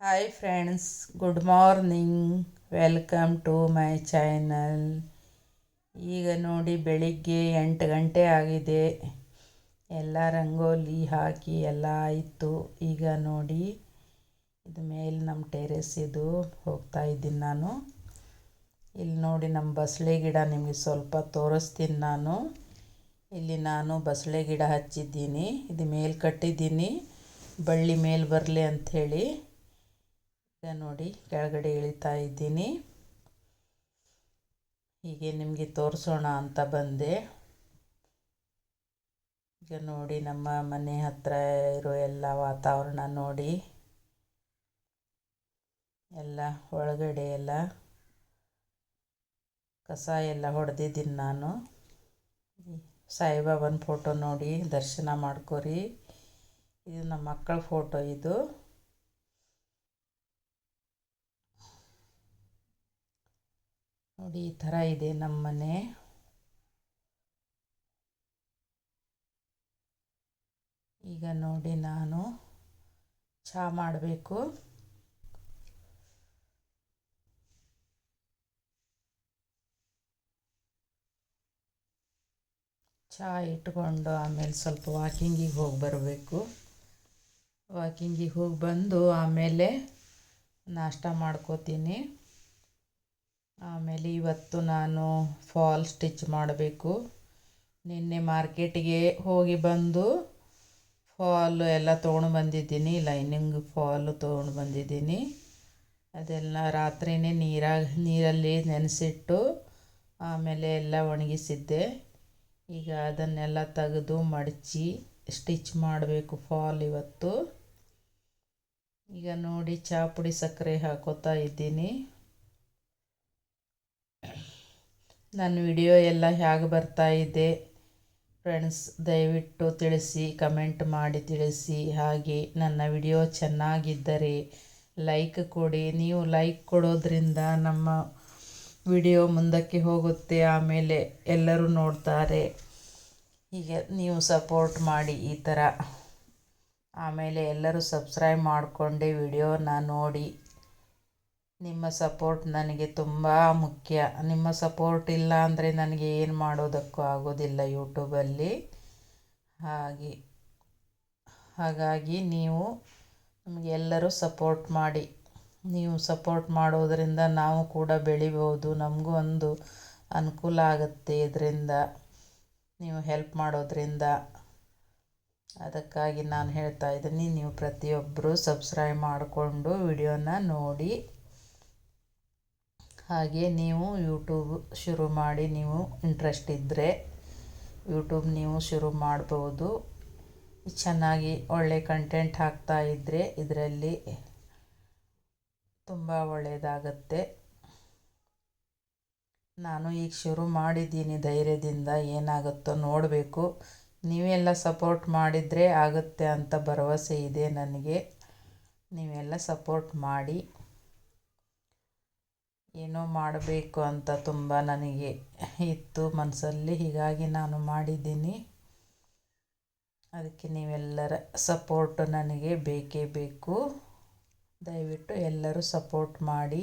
Hi friends good morning welcome to my channel ಈಗ ನೋಡಿ ಬೆಳಿಗ್ಗೆ ಎಂಟು ಗಂಟೆ ಆಗಿದೆ. ಎಲ್ಲ ರಂಗೋಲಿ ಹಾಕಿ ಎಲ್ಲ ಆಯಿತು. ಈಗ ನೋಡಿ ಇದು ಮೇಲೆ ನಮ್ಮ ಟೆರೆಸ್ ಇದು ಹೋಗ್ತಾ ಇದ್ದೀನಿ ನಾನು. ಇಲ್ಲಿ ನೋಡಿ ನಮ್ಮ ಬಸಳೆ ಗಿಡ ನಿಮಗೆ ಸ್ವಲ್ಪ ತೋರಿಸ್ತೀನಿ ನಾನು. ಇಲ್ಲಿ ನಾನು ಬಸಳೆ ಗಿಡ ಹಚ್ಚಿದ್ದೀನಿ. ಇದು ಮೇಲೆ ಕಟ್ಟಿದ್ದೀನಿ. ಬಳ್ಳಿ ಮೇಲೆ ಬರಲಿ ಅಂಥೇಳಿ ನೋಡಿ ಕೆಳಗಡೆ ಇಳಿತಾ ಇದ್ದೀನಿ. ಹೀಗೆ ನಿಮಗೆ ತೋರಿಸೋಣ ಅಂತ ಬಂದೆ. ಈಗ ನೋಡಿ ನಮ್ಮ ಮನೆ ಹತ್ತಿರ ಇರೋ ಎಲ್ಲ ವಾತಾವರಣ ನೋಡಿ. ಎಲ್ಲ ಒಳಗಡೆ ಎಲ್ಲ ಕಸ ಎಲ್ಲ ಹೊಡೆದಿದ್ದೀನಿ ನಾನು. ಸಾಯಿಬಾಬನ ಫೋಟೋ ನೋಡಿ, ದರ್ಶನ ಮಾಡ್ಕೊರಿ. ಇದು ನಮ್ಮ ಮಕ್ಕಳ ಫೋಟೋ ಇದು. ನೋಡಿ, ಈ ಥರ ಇದೆ ನಮ್ಮ ಮನೆ. ಈಗ ನೋಡಿ ನಾನು ಚಹಾ ಮಾಡಬೇಕು. ಚಹಾ ಇಟ್ಕೊಂಡು ಆಮೇಲೆ ಸ್ವಲ್ಪ ವಾಕಿಂಗಿಗೆ ಹೋಗಿ ಬರಬೇಕು. ವಾಕಿಂಗಿಗೆ ಹೋಗಿ ಬಂದು ಆಮೇಲೆ ನಾಷ್ಟ ಮಾಡ್ಕೋತೀನಿ. ಆಮೇಲೆ ಇವತ್ತು ನಾನು ಫಾಲ್ ಸ್ಟಿಚ್ ಮಾಡಬೇಕು. ನಿನ್ನೆ ಮಾರ್ಕೆಟಿಗೆ ಹೋಗಿ ಬಂದು ಫಾಲು ಎಲ್ಲ ತೊಗೊಂಡು ಬಂದಿದ್ದೀನಿ ಲೈನಿಂಗ್ ಫಾಲು ತೊಗೊಂಡು ಬಂದಿದ್ದೀನಿ. ಅದೆಲ್ಲ ರಾತ್ರಿಯೇ ನೀರಾಗಿ ನೀರಲ್ಲಿ ನೆನೆಸಿಟ್ಟು ಆಮೇಲೆ ಎಲ್ಲ ಒಣಗಿಸಿದ್ದೆ. ಈಗ ಅದನ್ನೆಲ್ಲ ತೆಗೆದು ಮಡಚಿ ಸ್ಟಿಚ್ ಮಾಡಬೇಕು ಫಾಲ್ ಇವತ್ತು. ಈಗ ನೋಡಿ ಚಹಾ ಪುಡಿ ಸಕ್ಕರೆ ಹಾಕೋತಾ ಇದ್ದೀನಿ. ನನ್ನ ವಿಡಿಯೋ ಎಲ್ಲ ಹೇಗೆ ಬರ್ತಾ ಇದೆ? ಫ್ರೆಂಡ್ಸ್, ದಯವಿಟ್ಟು ತಿಳಿಸಿ, ಕಮೆಂಟ್ ಮಾಡಿ ತಿಳಿಸಿ. ಹಾಗೆ ನನ್ನ ವಿಡಿಯೋ ಚೆನ್ನಾಗಿದ್ದರೆ ಲೈಕ್ ಕೊಡಿ. ನೀವು ಲೈಕ್ ಕೊಡೋದ್ರಿಂದ ನಮ್ಮ ವಿಡಿಯೋ ಮುಂದಕ್ಕೆ ಹೋಗುತ್ತೆ, ಆಮೇಲೆ ಎಲ್ಲರೂ ನೋಡ್ತಾರೆ. ಹೀಗೆ ನೀವು ಸಪೋರ್ಟ್ ಮಾಡಿ ಈ ಥರ. ಆಮೇಲೆ ಎಲ್ಲರೂ ಸಬ್ಸ್ಕ್ರೈಬ್ ಮಾಡಿಕೊಂಡೆ ವಿಡಿಯೋನ ನೋಡಿ. ನಿಮ್ಮ ಸಪೋರ್ಟ್ ನನಗೆ ತುಂಬ ಮುಖ್ಯ. ನಿಮ್ಮ ಸಪೋರ್ಟ್ ಇಲ್ಲ ಅಂದರೆ ನನಗೆ ಏನು ಮಾಡೋದಕ್ಕೂ ಆಗೋದಿಲ್ಲ ಯೂಟ್ಯೂಬಲ್ಲಿ ಹಾಗೆ, ಹಾಗಾಗಿ ನೀವು ನಮಗೆ ಎಲ್ಲರೂ ಸಪೋರ್ಟ್ ಮಾಡಿ. ನೀವು ಸಪೋರ್ಟ್ ಮಾಡೋದರಿಂದ ನಾವು ಕೂಡ ಬೆಳಿಬೋದು ನಮಗೂ ಒಂದು ಅನುಕೂಲ ಆಗುತ್ತೆ ಇದರಿಂದ. ನೀವು ಹೆಲ್ಪ್ ಮಾಡೋದರಿಂದ. ಅದಕ್ಕಾಗಿ ನಾನು ಹೇಳ್ತಾ ಇದ್ದೀನಿ, ನೀವು ಪ್ರತಿಯೊಬ್ಬರು ಸಬ್ಸ್ಕ್ರೈಬ್ ಮಾಡಿಕೊಂಡು ವಿಡಿಯೋನ ನೋಡಿ. ಹಾಗೆ ನೀವು ಯೂಟ್ಯೂಬ್ ಶುರು ಮಾಡಿ ನೀವು ಇಂಟ್ರೆಸ್ಟ್ ಇದ್ದರೆ ಯೂಟ್ಯೂಬ್ ನೀವು ಶುರು ಮಾಡ್ಬೋದು. ಚೆನ್ನಾಗಿ ಒಳ್ಳೆ ಕಂಟೆಂಟ್ ಹಾಕ್ತಾ ಇದ್ದರೆ ಇದರಲ್ಲಿ ತುಂಬ ಒಳ್ಳೆಯದಾಗತ್ತೆ ನಾನು ಈಗ ಶುರು ಮಾಡಿದ್ದೀನಿ ಧೈರ್ಯದಿಂದ ಏನಾಗುತ್ತೋ ನೋಡಬೇಕು. ನೀವೆಲ್ಲ ಸಪೋರ್ಟ್ ಮಾಡಿದರೆ ಆಗುತ್ತೆ ಅಂತ ಭರವಸೆ ಇದೆ ನನಗೆ. ನೀವೆಲ್ಲ ಸಪೋರ್ಟ್ ಮಾಡಿ. ಏನೋ ಮಾಡಬೇಕು ಅಂತ ತುಂಬ ನನಗೆ ಇತ್ತು ಮನಸ್ಸಲ್ಲಿ. ಹೀಗಾಗಿ ನಾನು ಮಾಡಿದ್ದೀನಿ. ಅದಕ್ಕೆ ನೀವೆಲ್ಲರ ಸಪೋರ್ಟ್ ನನಗೆ ಬೇಕೇ ಬೇಕು. ದಯವಿಟ್ಟು ಎಲ್ಲರೂ ಸಪೋರ್ಟ್ ಮಾಡಿ.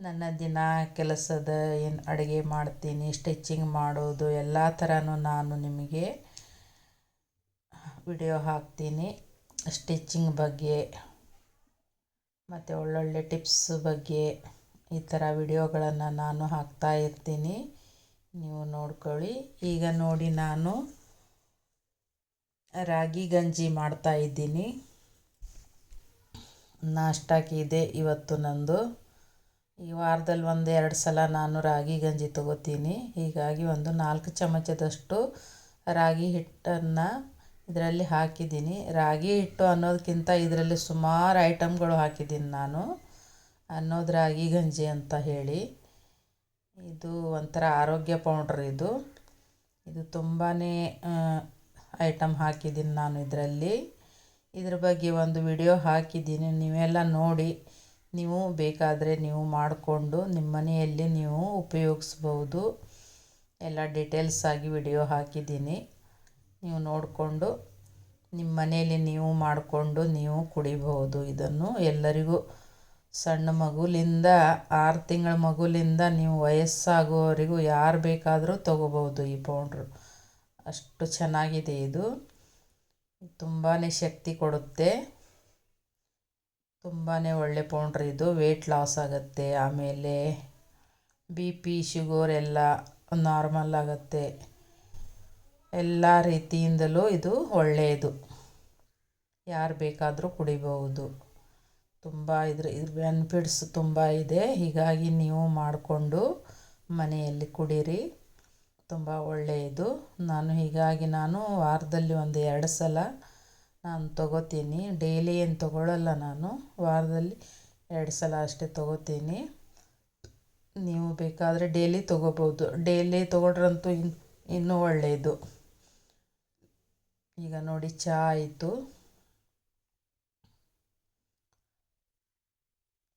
ನನ್ನ ದಿನ ಕೆಲಸದ ಏನು ಅಡುಗೆ ಮಾಡ್ತೀನಿ ಸ್ಟಿಚಿಂಗ್ ಮಾಡೋದು, ಎಲ್ಲ ಥರನೂ ನಾನು ನಿಮಗೆ ವಿಡಿಯೋ ಹಾಕ್ತೀನಿ. ಸ್ಟಿಚಿಂಗ್ ಬಗ್ಗೆ ಮತ್ತು ಒಳ್ಳೊಳ್ಳೆ ಟಿಪ್ಸ್ ಬಗ್ಗೆ ಈ ಥರ ವಿಡಿಯೋಗಳನ್ನು ನಾನು ಹಾಕ್ತಾ ಇರ್ತೀನಿ. ನೀವು ನೋಡ್ಕೊಳ್ಳಿ. ಈಗ ನೋಡಿ ನಾನು ರಾಗಿ ಗಂಜಿ ಮಾಡ್ತಾ ಇದ್ದೀನಿ. ನಾಷ್ಟಾಕಿದೆ ಇವತ್ತು ನಂದು. ಈ ವಾರದಲ್ಲಿ ಒಂದು ಎರಡು ಸಲ ನಾನು ರಾಗಿ ಗಂಜಿ ತಗೋತೀನಿ. ಹೀಗಾಗಿ ಒಂದು ನಾಲ್ಕು ಚಮಚದಷ್ಟು ರಾಗಿ ಹಿಟ್ಟನ್ನು ಇದರಲ್ಲಿ ಹಾಕಿದ್ದೀನಿ. ರಾಗಿ ಹಿಟ್ಟು ಅನ್ನೋದಕ್ಕಿಂತ ಇದರಲ್ಲಿ ಸುಮಾರು ಐಟಮ್ಗಳು ಹಾಕಿದ್ದೀನಿ ನಾನು. ಅನ್ನೋದು ರಾಗಿ ಗಂಜಿ ಅಂತ ಹೇಳಿ. ಇದು ಒಂಥರ ಆರೋಗ್ಯ ಪೌಡ್ರ್ ಇದು. ಇದು ತುಂಬಾ ಐಟಮ್ ಹಾಕಿದ್ದೀನಿ ನಾನು ಇದರಲ್ಲಿ. ಇದ್ರ ಬಗ್ಗೆ ಒಂದು ವಿಡಿಯೋ ಹಾಕಿದ್ದೀನಿ. ನೀವೆಲ್ಲ ನೋಡಿ, ನೀವು ಬೇಕಾದರೆ ನೀವು ಮಾಡಿಕೊಂಡು ನಿಮ್ಮ ಮನೆಯಲ್ಲಿ ನೀವು ಉಪಯೋಗಿಸ್ಬೋದು. ಎಲ್ಲ ಡೀಟೇಲ್ಸ್ ಆಗಿ ವಿಡಿಯೋ ಹಾಕಿದ್ದೀನಿ. ನೀವು ನೋಡಿಕೊಂಡು ನಿಮ್ಮ ಮನೆಯಲ್ಲಿ ನೀವು ಮಾಡಿಕೊಂಡು ನೀವು ಕುಡಿಬಹುದು. ಇದನ್ನು ಎಲ್ಲರಿಗೂ ಸಣ್ಣ ಮಗುಲಿಂದ ಆರು ತಿಂಗಳ ಮಗುಲಿಂದ ನೀವು ವಯಸ್ಸಾಗುವವರೆಗೂ ಯಾರು ಬೇಕಾದರೂ ತೊಗೋಬೋದು ಈ ಪೌಡ್ರು. ಅಷ್ಟು ಚೆನ್ನಾಗಿದೆ ಇದು. ತುಂಬಾ ಶಕ್ತಿ ಕೊಡುತ್ತೆ. ತುಂಬಾ ಒಳ್ಳೆ ಪೌಂಡ್ರ್ ಇದು. ವೆಯ್ಟ್ ಲಾಸ್ ಆಗುತ್ತೆ. ಆಮೇಲೆ ಬಿ ಪಿ ಶುಗರ್ ಎಲ್ಲ ನಾರ್ಮಲ್ ಆಗುತ್ತೆ. ಎಲ್ಲ ರೀತಿಯಿಂದಲೂ ಇದು ಒಳ್ಳೆಯದು. ಯಾರು ಬೇಕಾದರೂ ಕುಡಿಬಹುದು. ತುಂಬ ಇದ್ರ ಇದ್ರ ಬೆನಿಫಿಟ್ಸ್ ತುಂಬ ಇದೆ. ಹೀಗಾಗಿ ನೀವು ಮಾಡಿಕೊಂಡು ಮನೆಯಲ್ಲಿ ಕುಡೀರಿ. ತುಂಬ ಒಳ್ಳೆಯದು. ನಾನು ಹೀಗಾಗಿ ನಾನು ವಾರದಲ್ಲಿ ಒಂದು ಎರಡು ಸಲ ನಾನು ತೊಗೋತೀನಿ. ಡೈಲಿ ಏನು ತೊಗೊಳ್ಳಲ್ಲ ನಾನು. ವಾರದಲ್ಲಿ ಎರಡು ಸಲ ಅಷ್ಟೇ ತೊಗೋತೀನಿ. ನೀವು ಬೇಕಾದರೆ ಡೈಲಿ ತೊಗೋಬೋದು ಡೈಲಿ ತೊಗೊಂಡ್ರಂತೂ ಇನ್ನು ಇನ್ನೂ ಒಳ್ಳೆಯದು. ಈಗ ನೋಡಿ ಚಹಾ ಆಯಿತು.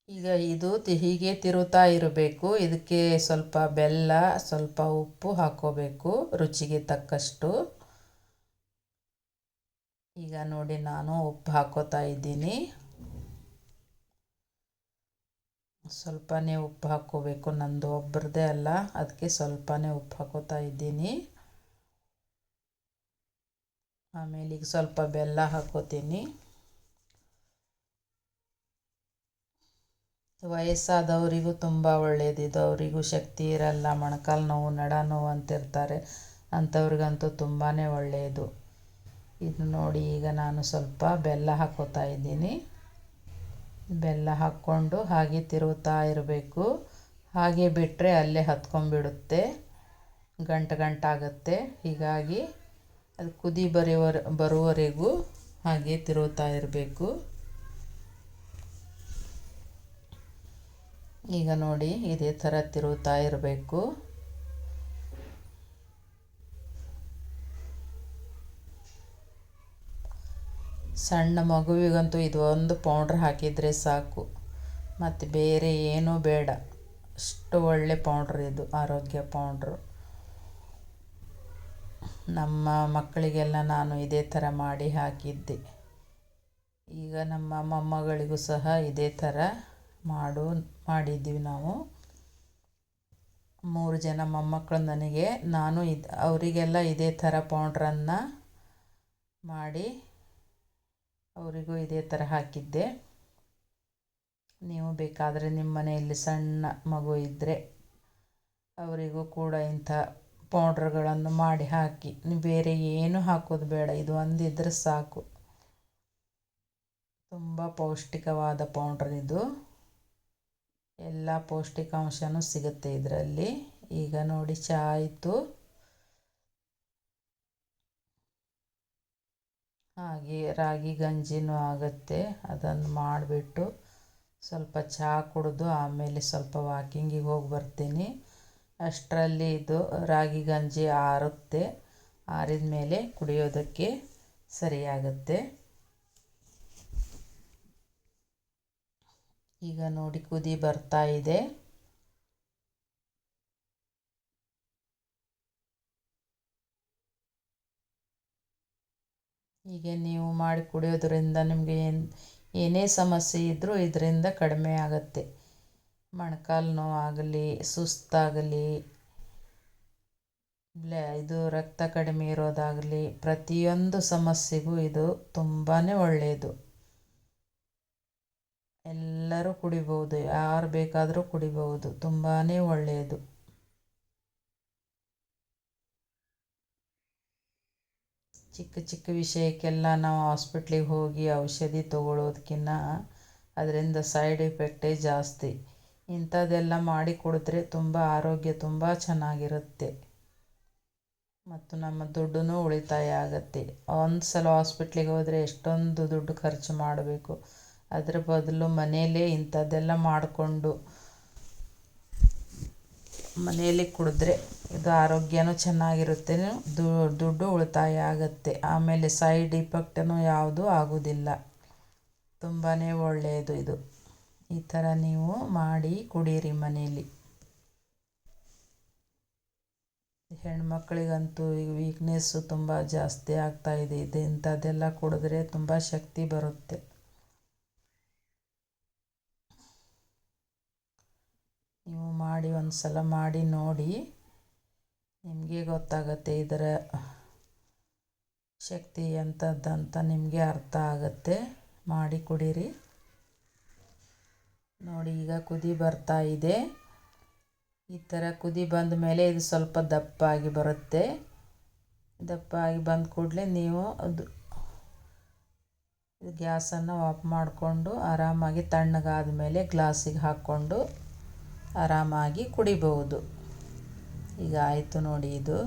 ಈಗ ಇದು ಹೀಗೆ ತಿರುತ್ತಾ ಇರಬೇಕು. ಇದಕ್ಕೆ ಸ್ವಲ್ಪ ಬೆಲ್ಲ, ಸ್ವಲ್ಪ ಉಪ್ಪು ಹಾಕೋಬೇಕು ರುಚಿಗೆ ತಕ್ಕಷ್ಟು. ಈಗ ನೋಡಿ ನಾನು ಉಪ್ಪು ಹಾಕೋತಾ ಇದ್ದೀನಿ. ಸ್ವಲ್ಪನೇ ಉಪ್ಪು ಹಾಕೋಬೇಕು ನಂದು ಒಬ್ಬರದೇ ಅಲ್ಲ. ಅದಕ್ಕೆ ಸ್ವಲ್ಪನೇ ಉಪ್ಪು ಹಾಕೋತಾ ಇದ್ದೀನಿ. ಆಮೇಲೆ ಈಗ ಸ್ವಲ್ಪ ಬೆಲ್ಲ ಹಾಕೋತೀನಿ. ವಯಸ್ಸಾದವರಿಗೂ ತುಂಬ ಒಳ್ಳೆಯದಿದು ಅವರಿಗೂ ಶಕ್ತಿ ಇರಲ್ಲ. ಮೊಣಕಾಲು ನೋವು, ನಡ ನೋವು ಅಂತಿರ್ತಾರೆ. ಅಂಥವ್ರಿಗಂತೂ ತುಂಬಾ ಒಳ್ಳೆಯದು ಇದು ನೋಡಿ ಈಗ ನಾನು ಸ್ವಲ್ಪ ಬೆಲ್ಲ ಹಾಕೋತಾ ಇದ್ದೀನಿ. ಬೆಲ್ಲ ಹಾಕ್ಕೊಂಡು ಹಾಗೆ ತಿರುಗುತ್ತಾ ಇರಬೇಕು. ಹಾಗೆ ಬಿಟ್ಟರೆ ಅಲ್ಲೇ ಹತ್ಕೊಂಡ್ಬಿಡುತ್ತೆ. ಗಂಟು ಗಂಟಾಗುತ್ತೆ ಹೀಗಾಗಿ ಅದು ಕುದಿ ಬರೆಯುವರೆ ಬರುವವರೆಗೂ ಹಾಗೆ ತಿರುವುತ್ತಾ ಇರಬೇಕು. ಈಗ ನೋಡಿ ಇದೇ ಥರ ತಿರುವುತ್ತಾ ಇರಬೇಕು. ಸಣ್ಣ ಮಗುವಿಗಂತೂ ಇದು ಒಂದು ಪೌಡ್ರ್ ಹಾಕಿದರೆ ಸಾಕು. ಮತ್ತು ಬೇರೆ ಏನೂ ಬೇಡ. ಅಷ್ಟು ಒಳ್ಳೆ ಪೌಡ್ರ್ ಇದು, ಆರೋಗ್ಯ ಪೌಡ್ರು. ನಮ್ಮ ಮಕ್ಕಳಿಗೆಲ್ಲ ನಾನು ಇದೇ ಥರ ಮಾಡಿ ಹಾಕಿದ್ದೆ. ಈಗ ನಮ್ಮ ಮೊಮ್ಮಗಳಿಗೂ ಸಹ ಇದೇ ಥರ ಮಾಡು, ಮಾಡಿದ್ದೀವಿ ನಾವು. ಮೂರು ಜನ ಮೊಮ್ಮಕ್ಕಳು ನನಗೆ, ನಾನು ಇದು, ಅವರಿಗೆಲ್ಲ ಇದೇ ಥರ ಪೌಂಡ್ರನ್ನು ಮಾಡಿ ಅವರಿಗೂ ಇದೇ ಥರ ಹಾಕಿದ್ದೆ. ನೀವು ಬೇಕಾದರೆ ನಿಮ್ಮ ಮನೆಯಲ್ಲಿ ಸಣ್ಣ ಮಗು ಇದ್ದರೆ ಅವರಿಗೂ ಕೂಡ ಇಂಥ ಪೌಡ್ರ್ಗಳನ್ನು ಮಾಡಿ ಹಾಕಿ. ಬೇರೆ ಏನು ಹಾಕೋದು ಬೇಡ, ಇದು ಒಂದಿದ್ರೆ ಸಾಕು. ತುಂಬ ಪೌಷ್ಟಿಕವಾದ ಪೌಡ್ರ್ ಇದು. ಎಲ್ಲ ಪೌಷ್ಟಿಕಾಂಶವೂ ಸಿಗುತ್ತೆ ಇದರಲ್ಲಿ. ಈಗ ನೋಡಿ ಚಹಾ ಆಯಿತು. ಹಾಗೆ ರಾಗಿ ಗಂಜಿನೂ ಆಗುತ್ತೆ, ಅದನ್ನು ಮಾಡಿಬಿಟ್ಟು ಸ್ವಲ್ಪ ಚಹಾ ಕುಡಿದು ಆಮೇಲೆ ಸ್ವಲ್ಪ ವಾಕಿಂಗಿಗೆ ಹೋಗಿ ಬರ್ತೀನಿ. ಅಷ್ಟರಲ್ಲಿ ಇದು ರಾಗಿ ಗಂಜಿ ಆರುತ್ತೆ. ಆರಿದ ಮೇಲೆ ಕುಡಿಯೋದಕ್ಕೆ ಸರಿಯಾಗುತ್ತೆ. ಈಗ ನೋಡಿ ಕುದಿ ಬರ್ತಾ ಇದೆ. ಹೀಗೆ ನೀವು ಮಾಡಿ ಕುಡಿಯೋದ್ರಿಂದ ನಿಮಗೆ ಏನು, ಏನೇ ಸಮಸ್ಯೆ ಇದ್ದರೂ ಇದರಿಂದ ಕಡಿಮೆ ಆಗುತ್ತೆ. ಮೊಣಕಾಲು ನೋವಾಗಲಿ, ಸುಸ್ತಾಗಲಿ ಇದು ರಕ್ತ ಕಡಿಮೆ ಇರೋದಾಗಲಿ ಪ್ರತಿಯೊಂದು ಸಮಸ್ಯೆಗೂ ಇದು ತುಂಬಾ ಒಳ್ಳೆಯದು. ಎಲ್ಲರೂ ಕುಡಿಬೋದು ಯಾರು ಬೇಕಾದರೂ ಕುಡಿಬೋದು ತುಂಬಾ ಒಳ್ಳೆಯದು. ಚಿಕ್ಕ ಚಿಕ್ಕ ವಿಷಯಕ್ಕೆಲ್ಲ ನಾವು ಹಾಸ್ಪಿಟ್ಲಿಗೆ ಹೋಗಿ ಔಷಧಿ ತೊಗೊಳ್ಳೋದಕ್ಕಿಂತ ಅದರಿಂದ ಸೈಡ್ ಎಫೆಕ್ಟೇ ಜಾಸ್ತಿ. ಇಂಥದ್ದೆಲ್ಲ ಮಾಡಿ ಕುಡಿದ್ರೆ ತುಂಬ ಆರೋಗ್ಯ ತುಂಬ ಚೆನ್ನಾಗಿರುತ್ತೆ. ಮತ್ತು ನಮ್ಮ ದುಡ್ಡು ಉಳಿತಾಯ ಆಗುತ್ತೆ. ಒಂದು ಸಲ ಹಾಸ್ಪಿಟ್ಲಿಗೆ ಹೋದರೆ ಎಷ್ಟೊಂದು ದುಡ್ಡು ಖರ್ಚು ಮಾಡಬೇಕು. ಅದರ ಬದಲು ಮನೆಯಲ್ಲೇ ಇಂಥದ್ದೆಲ್ಲ ಮಾಡಿಕೊಂಡು ಮನೆಯಲ್ಲಿ ಕುಡಿದ್ರೆ ಇದು ಆರೋಗ್ಯನೂ ಚೆನ್ನಾಗಿರುತ್ತೆ ದುಡ್ಡು ಉಳಿತಾಯ ಆಗುತ್ತೆ. ಆಮೇಲೆ ಸೈಡ್ ಇಫೆಕ್ಟೂ ಯಾವುದೂ ಆಗೋದಿಲ್ಲ. ತುಂಬಾ ಒಳ್ಳೆಯದು ಇದು. ಈ ಥರ ನೀವು ಮಾಡಿ ಕುಡೀರಿ ಮನೆಯಲ್ಲಿ ಹೆಣ್ಮಕ್ಳಿಗಂತೂ ಈಗ ವೀಕ್ನೆಸ್ಸು ತುಂಬ ಜಾಸ್ತಿ ಆಗ್ತಾಯಿದೆ ಇದು. ಇಂಥದ್ದೆಲ್ಲ ಕುಡಿದ್ರೆ ತುಂಬ ಶಕ್ತಿ ಬರುತ್ತೆ. ನೀವು ಮಾಡಿ ಒಂದು ಸಲ ಮಾಡಿ ನೋಡಿ ನಿಮಗೆ ಗೊತ್ತಾಗತ್ತೆ ಇದರ ಶಕ್ತಿ ಎಂಥದ್ದಂತ ನಿಮಗೆ ಅರ್ಥ ಆಗುತ್ತೆ. ಮಾಡಿ ಕುಡೀರಿ. ನೋಡಿ, ಈಗ ಕುದಿ ಬರ್ತಾ ಇದೆ. ಈ ಥರ ಕುದಿ ಬಂದ ಮೇಲೆ ಇದು ಸ್ವಲ್ಪ ದಪ್ಪ ಆಗಿ ಬರುತ್ತೆ. ದಪ್ಪ ಆಗಿ ಬಂದ ಕೂಡಲೇ ನೀವು ಅದು ಗ್ಯಾಸನ್ನು ಆಫ್ ಮಾಡಿಕೊಂಡು ಆರಾಮಾಗಿ ತಣ್ಣಗಾದ ಮೇಲೆ ಗ್ಲಾಸಿಗೆ ಹಾಕ್ಕೊಂಡು ಆರಾಮಾಗಿ ಕುಡಿಬಹುದು. ಈಗ ಆಯಿತು ನೋಡಿ ಇದು.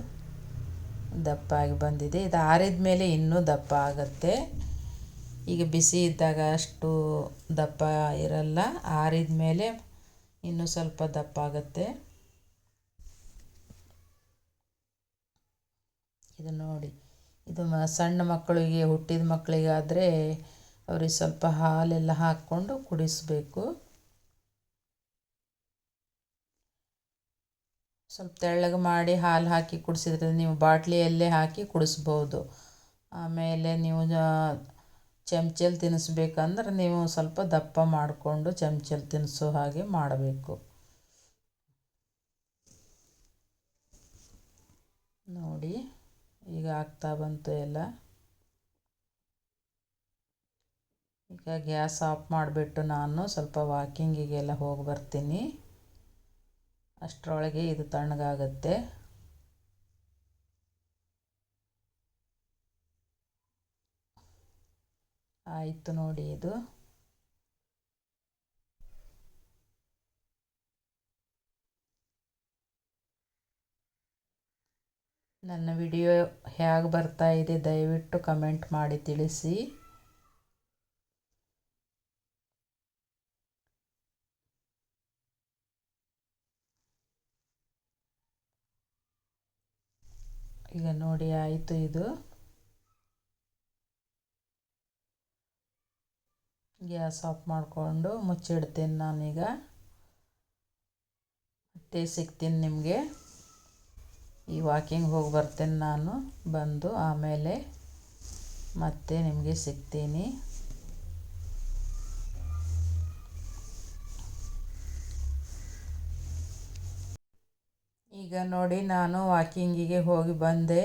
ದಪ್ಪ ಆಗಿ ಬಂದಿದೆ. ಇದು ಆರಿದ ಮೇಲೆ ಇನ್ನೂ ದಪ್ಪ ಆಗುತ್ತೆ. ಈಗ ಬಿಸಿ ಇದ್ದಾಗ ಅಷ್ಟು ದಪ್ಪ ಇರಲ್ಲ, ಆರಿದ ಮೇಲೆ ಇನ್ನೂ ಸ್ವಲ್ಪ ದಪ್ಪ ಆಗುತ್ತೆ. ಇದು ನೋಡಿ, ಇದು ಮ, ಸಣ್ಣ ಮಕ್ಕಳಿಗೆ, ಹುಟ್ಟಿದ ಮಕ್ಕಳಿಗಾದರೆ ಅವ್ರಿಗೆ ಸ್ವಲ್ಪ ಹಾಲೆಲ್ಲ ಹಾಕ್ಕೊಂಡು ಕುಡಿಸಬೇಕು. ಸ್ವಲ್ಪ ತೆಳ್ಳಗೆ ಮಾಡಿ ಹಾಲು ಹಾಕಿ ಕುಡಿಸಿದ್ರೆ ನೀವು ಬಾಟ್ಲಿಯಲ್ಲೇ ಹಾಕಿ ಕುಡಿಸ್ಬೋದು. ಆಮೇಲೆ ನೀವು ಚಮಚಲ್ಲಿ ತಿನ್ನಿಸ್ಬೇಕಂದ್ರೆ ನೀವು ಸ್ವಲ್ಪ ದಪ್ಪ ಮಾಡಿಕೊಂಡು ಚಮಚಲ್ಲಿ ತಿನ್ನಿಸೋ ಹಾಗೆ ಮಾಡಬೇಕು. ನೋಡಿ, ಈಗ ಆಗ್ತಾ ಬಂತು ಎಲ್ಲ. ಈಗ ಗ್ಯಾಸ್ ಆಫ್ ಮಾಡಿಬಿಟ್ಟು ನಾನು ಸ್ವಲ್ಪ ವಾಕಿಂಗಿಗೆಲ್ಲ ಹೋಗಿ ಬರ್ತೀನಿ. ಅಷ್ಟರೊಳಗೆ ಇದು ತಣ್ಣಗಾಗತ್ತೆ. ಆಯಿತು ನೋಡಿ ಇದು. ನನ್ನ ವಿಡಿಯೋ ಹೇಗೆ ಬರ್ತಾ ಇದೆ ದಯವಿಟ್ಟು ಕಮೆಂಟ್ ಮಾಡಿ ತಿಳಿಸಿ. ಈಗ ನೋಡಿ ಆಯಿತು ಇದು. ಗ್ಯಾಸ್ ಆಫ್ ಮಾಡಿಕೊಂಡು ಮುಚ್ಚಿಡ್ತೀನಿ ನಾನೀಗ. ಮತ್ತೆ ಸಿಗ್ತೀನಿ ನಿಮಗೆ. ಈ ವಾಕಿಂಗ್ ಹೋಗಿ ಬರ್ತೀನಿ ನಾನು, ಬಂದು ಆಮೇಲೆ ಮತ್ತೆ ನಿಮಗೆ ಸಿಗ್ತೀನಿ. ಈಗ ನೋಡಿ ನಾನು ವಾಕಿಂಗಿಗೆ ಹೋಗಿ ಬಂದೆ.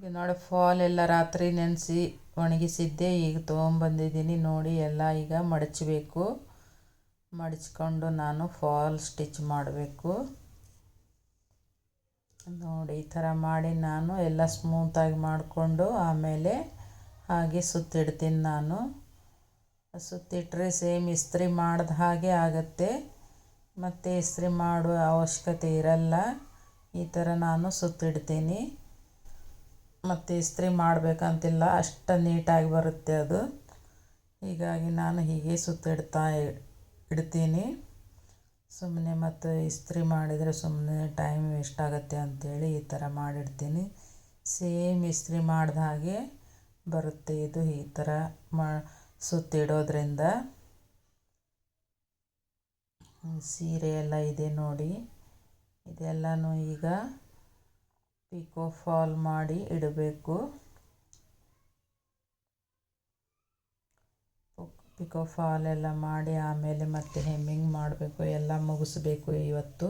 ಈಗ ನೋಡಿ ಫಾಲ್ ಎಲ್ಲ ರಾತ್ರಿ ನೆನೆಸಿ ಒಣಗಿಸಿದ್ದೆ, ಈಗ ತೊಗೊಂಬಂದಿದ್ದೀನಿ ನೋಡಿ, ಎಲ್ಲ ಈಗ ಮಡಚಬೇಕು. ಮಡಚ್ಕೊಂಡು ನಾನು ಫಾಲ್ ಸ್ಟಿಚ್ ಮಾಡಬೇಕು. ನೋಡಿ, ಈ ಥರ ಮಾಡಿ ನಾನು ಎಲ್ಲ ಸ್ಮೂತಾಗಿ ಮಾಡಿಕೊಂಡು ಆಮೇಲೆ ಹಾಗೆ ಸುತ್ತಿಡ್ತೀನಿ ನಾನು. ಸುತ್ತಿಟ್ಟರೆ ಸೇಮ್ ಇಸ್ತ್ರಿ ಮಾಡಿದ ಹಾಗೆ ಆಗುತ್ತೆ. ಮತ್ತು ಇಸ್ತ್ರಿ ಮಾಡುವ ಅವಶ್ಯಕತೆ ಇರಲ್ಲ. ಈ ಥರ ನಾನು ಸುತ್ತಿಡ್ತೀನಿ. ಮತ್ತು ಇಸ್ತ್ರಿ ಮಾಡಬೇಕಂತಿಲ್ಲ, ಅಷ್ಟು ನೀಟಾಗಿ ಬರುತ್ತೆ ಅದು. ಹೀಗಾಗಿ ನಾನು ಹೀಗೆ ಸುತ್ತಿಡ್ತಾ ಇಡ್ತೀನಿ. ಸುಮ್ಮನೆ ಮತ್ತು ಇಸ್ತ್ರಿ ಮಾಡಿದರೆ ಸುಮ್ಮನೆ ಟೈಮ್ ವೇಸ್ಟ್ ಆಗುತ್ತೆ ಅಂಥೇಳಿ ಈ ಥರ ಮಾಡಿಡ್ತೀನಿ. ಸೇಮ್ ಇಸ್ತ್ರಿ ಮಾಡಿದ ಹಾಗೆ ಬರುತ್ತೆ ಇದು ಈ ಥರ ಮಾ ಸುತ್ತಿಡೋದ್ರಿಂದ ಸೀರೆ ಎಲ್ಲ ಇದೆ ನೋಡಿ. ಇದೆಲ್ಲನೂ ಈಗ ಪಿಕೋ ಫಾಲ್ ಮಾಡಿ ಇಡಬೇಕು. ಪಿಕೋ ಫಾಲ್ ಎಲ್ಲ ಮಾಡಿ ಆಮೇಲೆ ಮತ್ತೆ ಹೆಮ್ಮಿಂಗ್ ಮಾಡಬೇಕು. ಎಲ್ಲ ಮುಗಿಸ್ಬೇಕು ಇವತ್ತು.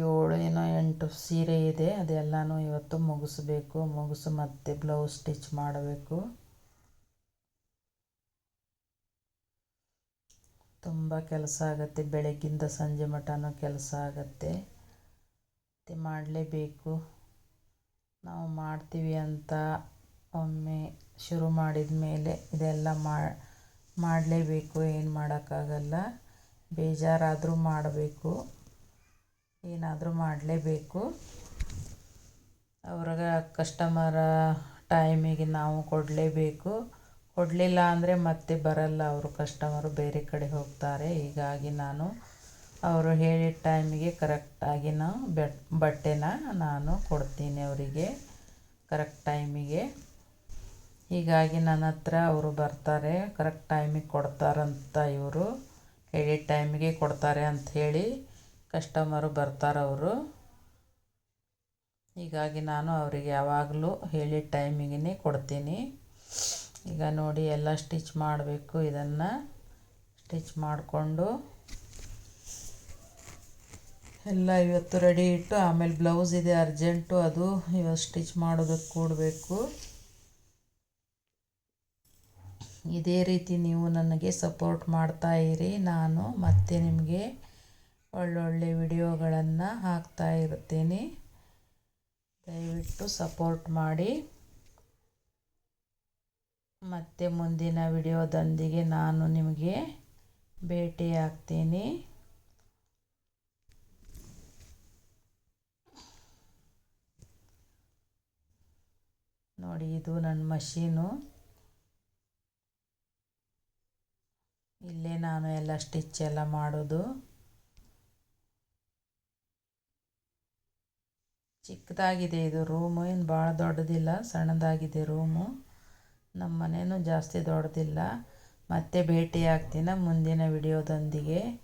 ಏಳು ಏನೋ ಎಂಟು ಸೀರೆ ಇದೆ. ಅದೆಲ್ಲನೂ ಇವತ್ತು ಮುಗಿಸ್ಬೇಕು. ಮುಗಿಸಿ ಮತ್ತೆ ಬ್ಲೌಸ್ ಸ್ಟಿಚ್ ಮಾಡಬೇಕು. ತುಂಬ ಕೆಲಸ ಆಗುತ್ತೆ, ಬೆಳಗ್ಗಿಂದ ಸಂಜೆ ಮಟನೂ ಕೆಲಸ ಆಗುತ್ತೆ. ಮತ್ತು ಮಾಡಲೇಬೇಕು. ನಾವು ಮಾಡ್ತೀವಿ ಅಂತ ಒಮ್ಮೆ ಶುರು ಮಾಡಿದ ಮೇಲೆ ಇದೆಲ್ಲ ಮಾಡಲೇಬೇಕು. ಏನು ಮಾಡೋಕ್ಕಾಗಲ್ಲ. ಬೇಜಾರಾದರೂ ಮಾಡಬೇಕು. ಏನಾದರೂ ಮಾಡಲೇಬೇಕು. ಅವ್ರಿಗೆ ಕಸ್ಟಮರ ಟೈಮಿಗೆ ನಾವು ಕೊಡಲೇಬೇಕು. ಕೊಡಲಿಲ್ಲ ಅಂದರೆ ಮತ್ತೆ ಬರಲ್ಲ, ಅವರು ಕಸ್ಟಮರು ಬೇರೆ ಕಡೆ ಹೋಗ್ತಾರೆ. ಹೀಗಾಗಿ ನಾನು ಅವರು ಹೇಳಿದ ಟೈಮಿಗೆ ಕರೆಕ್ಟಾಗಿ ನಾವು ಬಟ್ಟೆನ ನಾನು ಕೊಡ್ತೀನಿ ಅವರಿಗೆ ಕರೆಕ್ಟ್ ಟೈಮಿಗೆ ಹೀಗಾಗಿ ನನ್ನ ಹತ್ರ ಅವರು ಬರ್ತಾರೆ ಕರೆಕ್ಟ್ ಟೈಮಿಗೆ ಕೊಡ್ತಾರಂತ ಇವರು, ಹೇಳಿದ ಟೈಮಿಗೆ ಕೊಡ್ತಾರೆ ಅಂಥೇಳಿ ಕಸ್ಟಮರು ಬರ್ತಾರೆ ಅವರು. ಹೀಗಾಗಿ ನಾನು ಅವರಿಗೆ ಯಾವಾಗಲೂ ಹೇಳಿದ ಟೈಮಿಗೆ ಕೊಡ್ತೀನಿ. ಈಗ ನೋಡಿ ಎಲ್ಲ ಸ್ಟಿಚ್ ಮಾಡಬೇಕು ಇದನ್ನು. ಸ್ಟಿಚ್ ಮಾಡಿಕೊಂಡು ಎಲ್ಲ ಇವತ್ತು ರೆಡಿ ಇಟ್ಟು ಆಮೇಲೆ ಬ್ಲೌಸ್ ಇದೆ ಅರ್ಜೆಂಟು, ಅದು ಇವತ್ತು ಸ್ಟಿಚ್ ಮಾಡೋದಕ್ಕೆ ಕೂಡಬೇಕು. ಇದೇ ರೀತಿ ನೀವು ನನಗೆ ಸಪೋರ್ಟ್ ಮಾಡ್ತಾ ಇರಿ, ನಾನು ಮತ್ತೆ ನಿಮಗೆ ಒಳ್ಳೊಳ್ಳೆ ವಿಡಿಯೋಗಳನ್ನು ಹಾಕ್ತಾ ಇರ್ತೀನಿ ದಯವಿಟ್ಟು ಸಪೋರ್ಟ್ ಮಾಡಿ. ಮತ್ತೆ ಮುಂದಿನ ವಿಡಿಯೋದೊಂದಿಗೆ ನಾನು ನಿಮಗೆ ಭೇಟಿಯಾಗ್ತೀನಿ. ನೋಡಿ, ಇದು ನನ್ನ ಮಷೀನು. ಇಲ್ಲೇ ನಾನು ಎಲ್ಲ ಸ್ಟಿಚ್ ಎಲ್ಲ ಮಾಡೋದು. ಚಿಕ್ಕದಾಗಿದೆ ಇದು ರೂಮು ಏನು ಭಾಳ ದೊಡ್ಡದಿಲ್ಲ, ಸಣ್ಣದಾಗಿದೆ ರೂಮು. ನಮ್ಮ ಮನೇನೂ ಜಾಸ್ತಿ ದೊಡ್ಡದಿಲ್ಲ. ಮತ್ತೆ ಭೇಟಿ ಆಗ್ತೀನಿ ಮುಂದಿನ ವಿಡಿಯೋದೊಂದಿಗೆ.